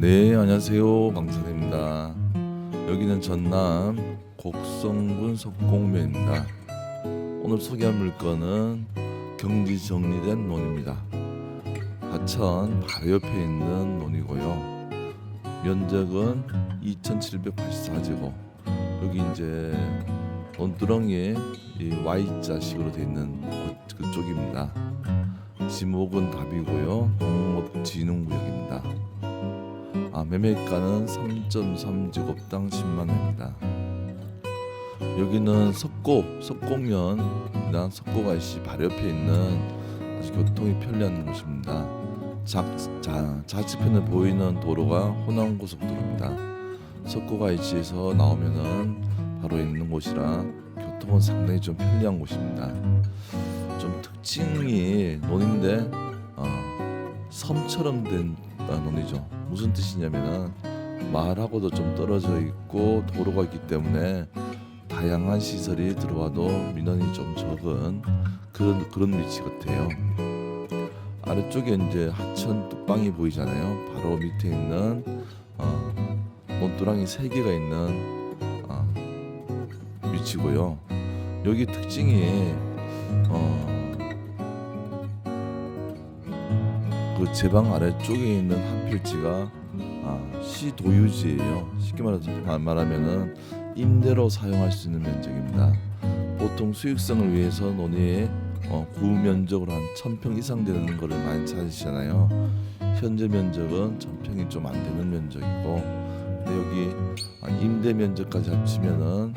네, 안녕하세요. 강선입니다. 여기는 전남 곡성군 석공면입니다. 오늘 소개할 물건은 경지 정리된 논입니다. 하천 바로 옆에 있는 논이고요. 면적은 2,784제곱. 여기 이제 논두렁이 이 Y자식으로 되어 있는 곳- 그쪽입니다. 지목은 답이고요. 농업진흥구역입니다. 아, 매매가는 3.3제곱당 10만 원입니다. 여기는 석고, 석고면이나 석고갈시 바로 옆에 있는 아주 교통이 편리한 곳입니다. 작, 자, 좌측편에 보이는 도로가 호남고속도로입니다. 석고갈시에서 나오면은 바로 있는 곳이라 교통은 상당히 좀 편리한 곳입니다. 좀 특징이 논인데 어, 섬처럼 된 아, 논이죠. 무슨 뜻이냐면은 마을하고도 좀 떨어져 있고 도로가 있기 때문에 다양한 시설이 들어와도 민원이 좀 적은 그런 그런 위치 같아요. 아래쪽에 이제 하천 뚝방이 보이잖아요. 바로 밑에 있는 어, 논두랑이 세 개가 있는 어, 위치고요. 여기 특징이 어, 그 제 방 아래쪽에 있는 한 필지가 아, 시도유지예요. 쉽게 말해서 말- 말하면은 임대로 사용할 수 있는 면적입니다. 보통 수익성을 위해서 논의에 어, 구 면적으로 한 1000평 이상 되는 거를 많이 찾으시잖아요. 현재 면적은 1000평이 좀 안 되는 면적이고 근데 여기 아, 임대 면적까지 합치면은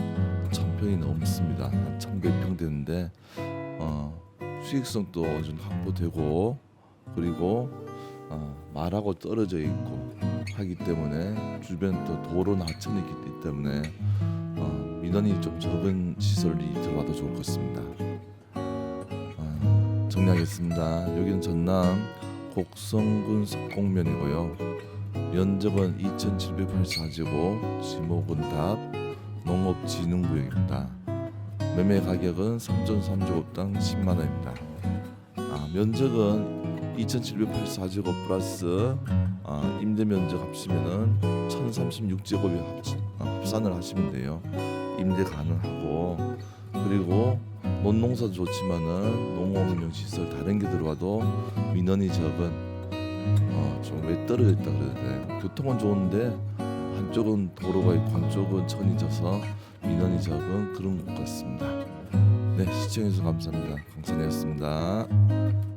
1000평이 넘습니다. 한 1100평 되는데 어, 수익성도 정도 확보되고 그리고 어, 말하고 떨어져 있고 하기 때문에 주변 또 도로나 하천이 있기 때문에 어, 민원이 좀 적은 시설이 들어와도 좋을 것 같습니다. 어, 정리하겠습니다. 여기는 전남 곡성군 석공면이고요. 면적은 2,784제곱, 지목은 답, 농업진흥구역입니다. 매매 가격은 3.3제곱당 10만 원입니다. 아, 면적은 2,784제곱 플러스 아, 임대 면적 합치면은 1,036제곱이 합치, 아, 합산을 하시면 돼요. 임대 가능하고 그리고 논농사도 좋지만은 농업운영 시설 다른 게 들어와도 민원이 적은 어, 좀왜 떨어져 있다 돼요. 교통은 좋은데 한쪽은 도로가 있고 한쪽은 천이 져서 민원이 적은 그런 것 같습니다. 네 시청해주셔서 감사합니다. 강산이었습니다.